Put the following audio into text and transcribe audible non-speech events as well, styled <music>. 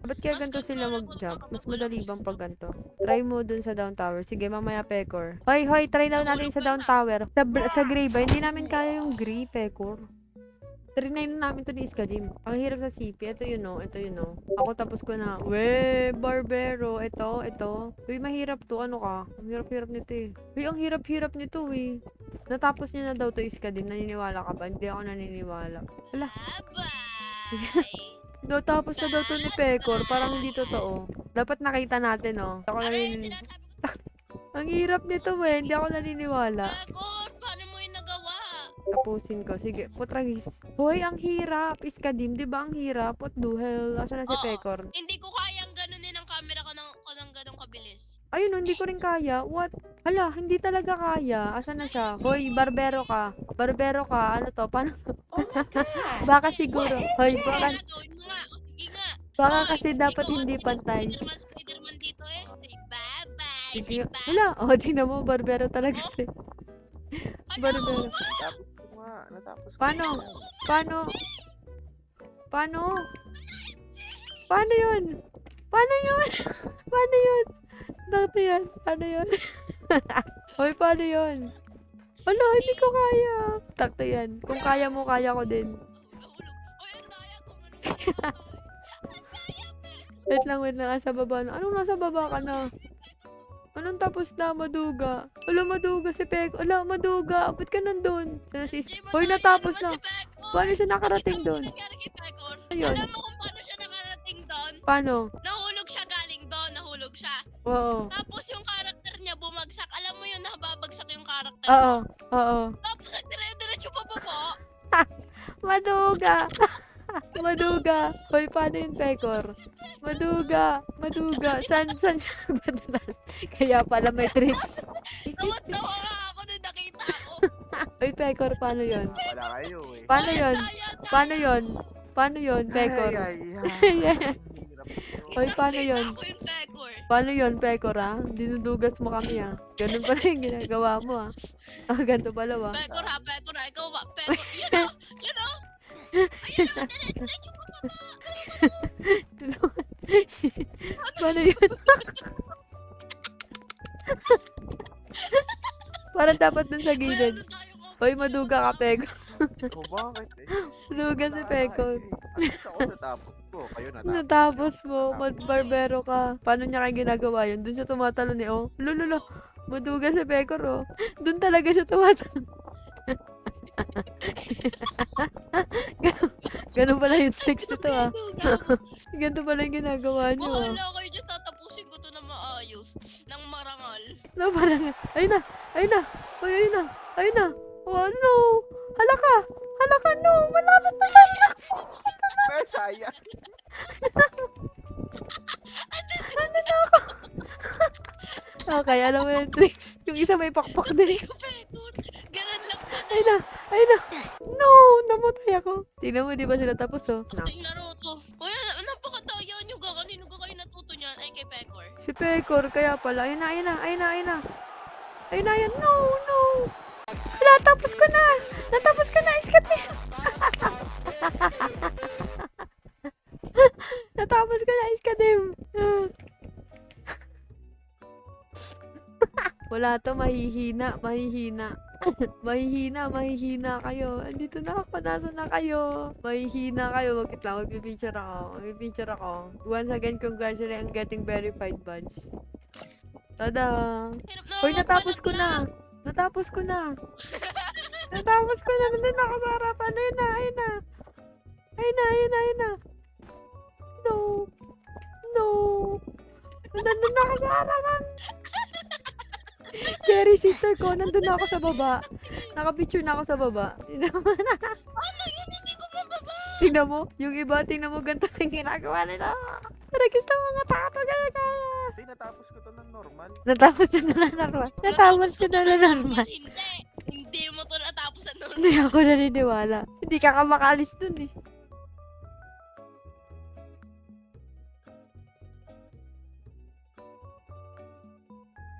Ba't kaya ganito sila mag-jump? Mas madali bang pag ganito? Try mo dun sa down tower. Sige, mamaya Pekor. Hoy, hoy, try daw natin sa down tower. Sa, sa gray ba? Hindi namin kaya yung gray, Pekor. Trinay na namin to ni Iskadim. Ang hirap sa CP. Ito yun, no. Ito yun, no. Ako tapos ko na. We, Barbero. Ito, ito. Uy, mahirap to. Ano ka? Ang hirap-hirap nito eh. Uy, ang hirap-hirap nito eh. Natapos niya na daw to Iskadim. Naniniwala ka ba? Hindi ako naniniwala. Bye-bye. <laughs> Natapos na daw to ni Pekor. Parang hindi totoo. Dapat nakita natin, no. Ako Ano yung nanin... sinasabi ko? <laughs> Ang hirap nito, eh. Hindi ako naniniwala. Pagod, paano mo yung nagawa? Tapusin ko. Sige, putragis. Hoy, ang hirap. Iskadim, di ba ang hirap? What the hell? Asa na si Oo. Pekor? Hindi ko kayang ganunin ang camera ko ng, ko ng ganong kabilis. Ayun, hindi ko rin kaya. What? Hala, hindi talaga kaya. Asa na siya? Hoy, barbero ka. Barbero ka. Ano to? Paano? Oh. <laughs> Baka siguro. Hoy, baka, Kaya gawin mo nga. O, sige nga. Baka kasi dapat ikaw, hindi pantay. Spiderman, Spiderman dito eh. Say bye-bye. Sige. Say bye. Hala, oh, tingnan mo, barbero talaga. Oh. si-? Barbero. Natapos ko nga. Natapos ko. Paano? Paano? Paano? Paano yun? Paano yun? <laughs> Paano yun? Dati yan. Paano yun? <laughs> Hoy, paano yun? Wala, hindi ko kaya. Takto yan. Kung kaya mo, kaya ko din. <laughs> Wait lang, wait lang. Nasa baba na. Anong nasa baba ka na? Anong tapos na? Maduga. Wala, maduga si Peg. Wala, maduga. Ba't ka nandun? Sana si Hindi, Hoy, natapos na. Pekor. Paano siya nakarating doon? Pekor? Ayun. Alam mo kung paano siya nakarating doon? Paano? Nahulog siya galing doon. Nahulog siya. Oo. Tapos yung karakter niya bumagsak. Alam mo yun, nababagsak yung karakter Oo. Oo. Tapos nagdire-diretso pa pa po. <laughs> Maduga! Maduga! Hoy, paano yung pekor? Maduga! Maduga! San, san siya <laughs> nagpadalas? Kaya pala may tricks. Tawa-tawa nga ako nung nakita ko. <laughs> Hoy, pekor, paano yon? Wala kayo eh. Paano daya. Paano yon? Paano yon, pekor? Ay, ay, ay. Yun. Hoy, paano yung Pekor. Paano yon, pekor, ha? Dinudugas mo kami, ha? Ganun pala yung ginagawa mo, ha? Ah, ganito pala, ha? Pekor ha, Pekor ha. Ikaw? Pekor. Yun o. Yun o. Ayun o. Dire-diretso pa pa. paano yun? Parang dapat dun sa gilid. Hoy, maduga ka, pekor. Oh, bakit eh? <laughs> Maduga si. At least ako natapos ko. Kayo natapos. Natapos mo, barbero ka. Paano niya kayo ginagawa yun? Doon siya tumatalo ni oh. Lululo, maduga si Pekor oh. Doon talaga siya tumatalo. <laughs> ganun, pala yung tricks nito ah. Ganito <laughs> pala yung ginagawa niyo ah. Bahala kayo dyan, tatapusin ko to na maayos. Nang marangal. Na parang, ayun na, ayun na, ay, ayun na, ayun na. Oh no, hala ka, hala ka no, malapit na lang. Pero sayang. <laughs> Okay, alam mo yung tricks. Yung isa may pakpak din. Ikaw, Pekor. Ganun lang pala. Ay na! Ay na! Tingnan mo, di ba sila tapos, oh? Na. Yung Naruto. Uy, na- napakadaya nyo ga. Kanino ka kayo natuto niyan? Ay, kay Pekor. Si Pekor, kaya pala. Ayun na, ayun na, ayun na, ayun na. Ayun na, ayun. No, no! Natapos ko na! Natapos ko na! Iskat na! <laughs> Natapos ko na, iskadim! <laughs> Wala to, mahihina, mahihina. <laughs> mahihina, mahihina kayo. Andito na ako, nasa na kayo. Mahihina kayo. Wag lang, magpipicture ako. Magpipicture ako. Once again, congratulations on getting verified badge. Tada! Hoy, natapos ko na! Natapos ko na! <laughs> natapos ko na! Nandun ako sa harapan! Ayun na! Ayun na! Ayun na! Ayun na! Ayun na! No! No! Nandun na ako sa harapan! <laughs> Cherry sister ko, nandun na ako sa baba. Nakapicture na ako sa baba. Tingnan mo, Ano yun? Hindi ko mababa. tingnan mo. Yung iba, tingnan mo, ganito yung ginagawa nila. Nagis na mga tato, kaya kaya. Hindi, natapos ko to ng normal. Natapos na na normal. Natapos ko na na normal. Hindi. Hindi mo to natapos sa normal. Hindi ako naniniwala. Hindi ka ka makaalis dun eh.